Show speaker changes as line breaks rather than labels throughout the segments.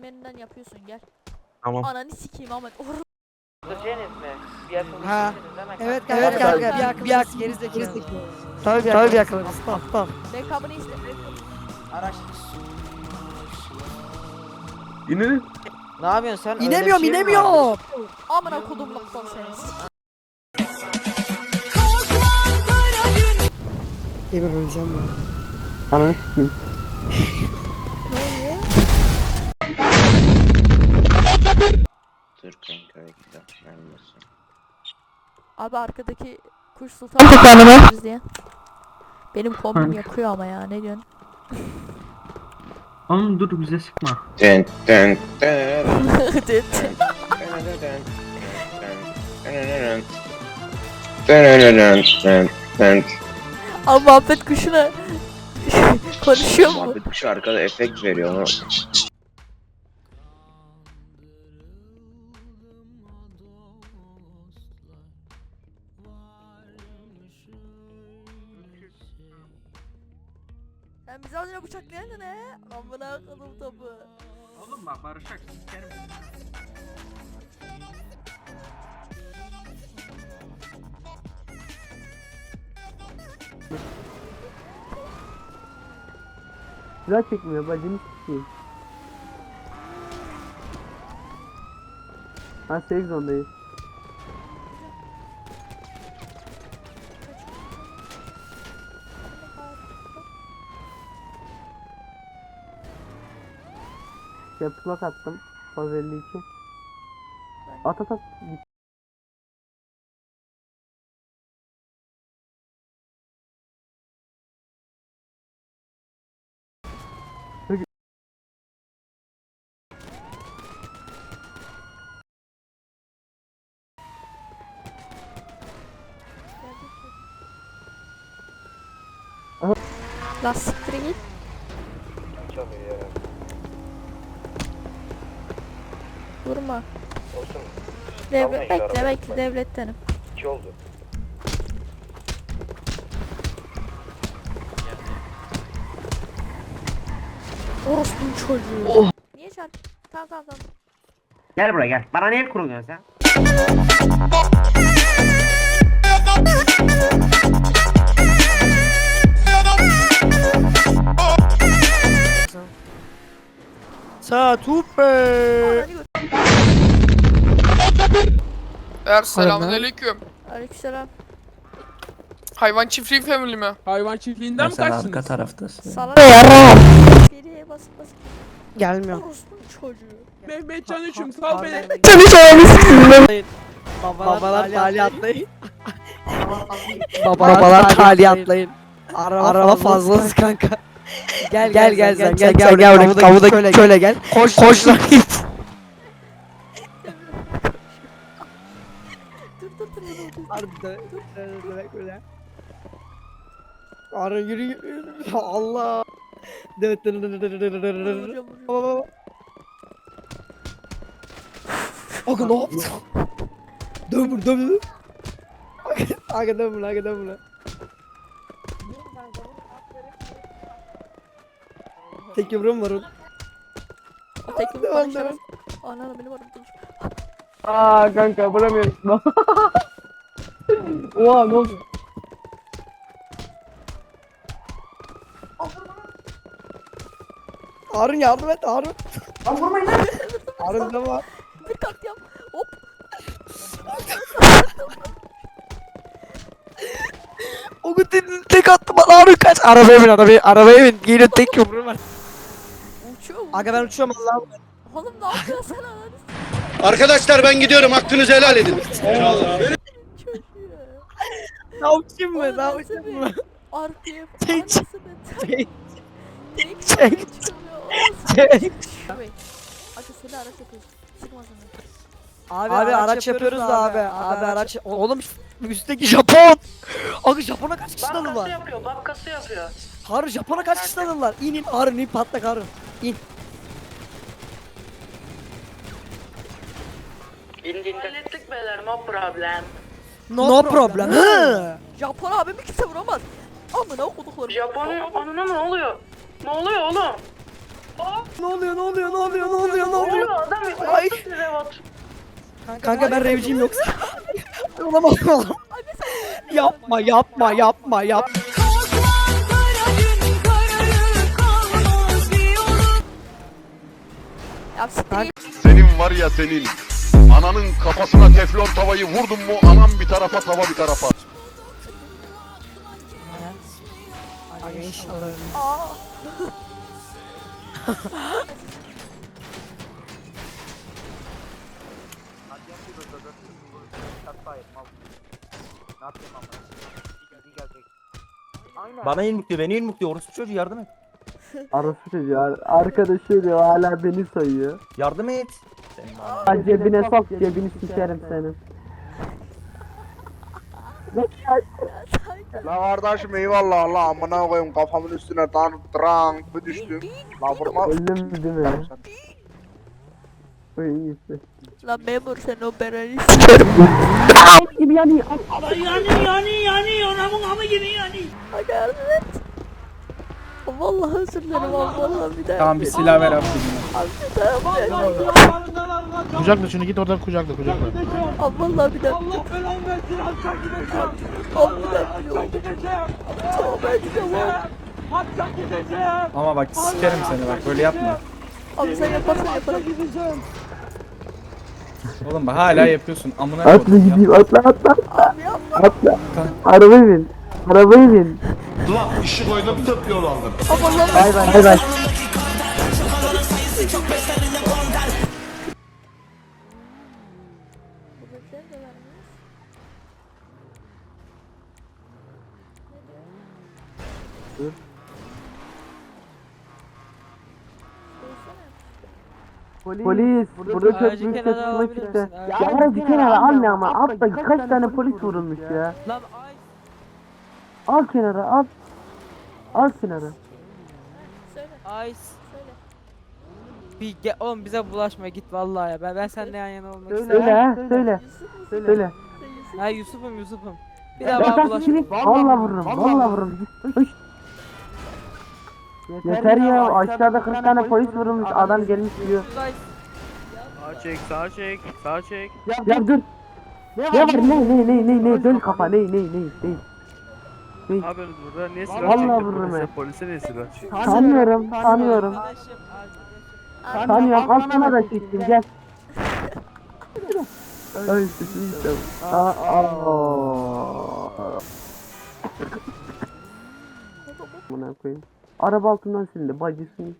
Menüden yapıyorsun gel.
Tamam.
Ananı sikeyim Ahmet. Or
Öldüreceğiniz mi? Bir akıllı
Ha. Evet
kanka?
evet
Gel,
kanka
gel,
bir akıllı bir akıllı gerizekalı.
Tabii
Tabii bir akıllı aptal.
backup'ını iste.
Araç.
Yine
Ne yapıyorsun sen? Öyle
İnemiyorum
bir şey mi var?
inemiyorum.
Amına kodum laptan seni.
Emir öleceğim ben.
Ananı sikeyim.
Dur kanka bekle. Gelmesin.
Abi arkadaki kuş sultan Tutuklanımı. diye. Benim kombim yakıyor ama ya ne diyorsun?
Oğlum dur bize sıkma.
Dın dın dın.
Dıt. Abi muhabbet kuşuna konuşuyor mu?
Muhabbet kuşu arkada efekt veriyor onu.
Sen bizi az önce bıçaklayan ne? Amına kodum topu.
Oğlum bak barışak sikerim. Silah çekmiyor bacını sikeyim. Ha safe zone'dayız. Yapılak attım. Faz 52. At at at.
Lan siktir git. Vurma.
Olsun.
Devlet bekle bekle devlettenim.
İki oldu.
Orospu'nun çocuğu. Niye çarp? Tamam tamam tamam.
Gel buraya gel. Bana niye kuruluyorsun sen?
Sa tupe.
Ananı gör.
Er selamünaleyküm.
Aleykümselam.
Hayvan çiftliği family mi?
Hayvan çiftliğinden mi kaçtınız?
arka taraftasın.
Salak. Geriye basıp basıp.
Gelmiyorum.
Orospu'nun çocuğu.
Mehmetcan üçüm sal beni.
Babalar tali atlayın. Babalar tali atlayın. Araba fazlası kanka. Gel gel gel sen gel gel gel buraya kavuda şöyle, şöyle gel. Koş koş lan git.
Dur.
Ara yürü yürü. Allah.
Vuracağım.
Aga ne yaptın? Dön bunu dön bunu. Aga dön bunu aga dön bunu. Tek yumruğum var onun.
O tek yumruk
Devam,
bana şeref.
devam.
Ananı benim varım.
Aa kanka vuramıyorum. Oha ne oldu?
Harun yardım et Harun. Lan vurmayın lan. Harun da var.
Bir katliam. Hop.
O gün tek attı bana Harun kaç. Arabaya bin arabaya, arabaya bin. Geliyor tek yumruğum var. Aga ben uçuyorum Allah'ım.
Oğlum ne yapıyorsun sen ananı
Arkadaşlar ben gidiyorum hakkınızı helal edin.
Ne yapayım mı? Yapayım
bir-
mı?
Arkaya
Çek,
anasını
çek,
Tek
çek. Çek.
Abi. Hadi söyle araç yapıyoruz. Sana.
Abi, abi araç, yapıyoruz da abi. Abi, araç. Oğlum üstteki Japon. Abi Japon'a kaç kişi tanıdılar?
yapıyor, bakkası yapıyor.
Harun Japon'a kaç kişi tanıdılar? İn in Harun in patlak Harun. İn.
İndik. Hallettik beyler, no problem.
No, problem. Hı.
Japon abimi kimse vuramaz. Amına okuduklarım.
Japon'un onuna ne oluyor? Ne oluyor oğlum?
Ne oluyor ne oluyor ne oluyor ne oluyor ne oluyor?
adam?
Ay.
Revat.
Kanka ben revciyim yoksa. Olamam oğlum. Yapma yapma yapma yap.
Ya siktir git.
Senin var ya senin. Ananın kafasına teflon tavayı vurdun mu anam bir tarafa tava bir tarafa.
Aa.
Bana yumrukluyor, beni yumrukluyor. Orası çocuğu yardım et.
Arası çocuğu. ar- Arkadaşı diyor hala beni sayıyor.
Yardım et.
Ha, cebine sok cebini sikerim senin.
La kardeşim eyvallah Allah amına koyayım kafamın üstüne tan trank bir düştüm. La vurma.
Öldüm değil mi? İyisi.
Lan memur sen o bereni sikerim.
Gibi yani.
Hadi Vallahi özür dilerim abi vallahi bir daha.
Tamam bir silah ver abi.
Abi bir daha yapmayacağım.
Kucakla şunu git oradan kucakla kucakla.
Abi vallahi bir daha.
Allah belanı versin alçak
Abi bir daha biliyorum. Tamam ben gideceğim abi.
Alçak gideceğim.
Ama bak sikerim seni bak böyle yapma.
Abi sen yaparsan yaparım.
Oğlum bak hala yapıyorsun. Amına
Atla
koydum ya.
gideyim atla atla.
Abi yapma.
Atla. Arabaya bin. Arabaya bin.
Ulan işi koydum tıp yol aldım.
Lan
Bay bay. Bay bay. Polis, burada çok büyük
alabilir
çıktı. Ya aracı kenara anne ama altta kaç tane polis vurulmuş ya.
Lan.
Al kenara al. Al kenara.
Ay. Bir ge oğlum bize bulaşma git vallahi ya. Ben ben seninle yan yana olmak
Söyle
istiyorum.
ha söyle. Söyle.
Ha Yusuf'um Yusuf'um. Bir daha bana bulaşma.
seni valla vururum. Valla vururum. Hış. Yeter ya aşağıda 40 tane polis vurulmuş adam gelmiş diyor.
Ay.
Sağ çek, sağ çek, sağ çek.
Ya dur. Ne var ne ne ne ne ne dön kafa ne ne ne ne.
Ne yapıyorsunuz burada? Niye silah
Vallahi
çekti
vururum
polise?
ben.
Polise niye silah çekti?
Tanıyorum tanıyorum.
Arkadaşım, arkadaşım.
Tanıyorum al sana da çektim gel. Ay sesini işte. Aa. aa. Buna koyayım. Araba altından sildi bacısını.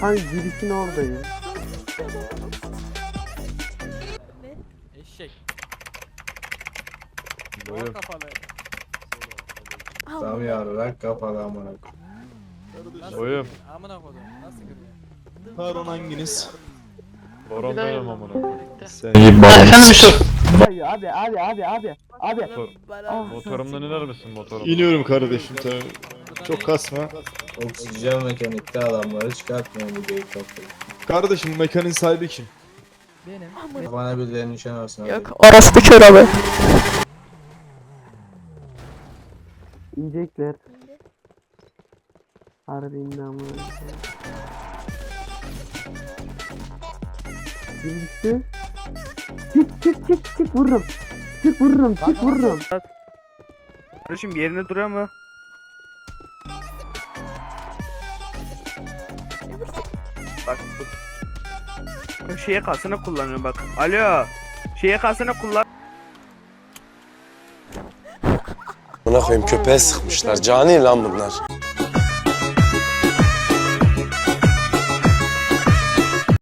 Hangi girişin oradayım?
Buyur.
kafalı.
Tamam yarrak kafalı amına Buyur.
Amına kodum. Nasıl görüyor?
Pardon hanginiz?
Boron benim amına.
Abi abi abi abi abi. Abi.
Bana
Motorumdan iner misin motorum?
İniyorum kardeşim tamam. Çok kasma.
Oksijen mekanikte adamları çıkartmıyor bu geyik.
Kardeşim mekanın sahibi kim?
Benim.
Bana birileri nişan alsın abi.
Yok orası kör abi.
İnecekler. Harbi indi ama. Bir düştü. Çık çık çık çık vururum. Çık vururum çık vururum.
Kardeşim yerine duruyor mu? Bak bu. Şeye kasını kullanıyor bak. Alo. Şeye kasını kullan.
Buna koyayım köpeğe sıkmışlar. Cani lan bunlar.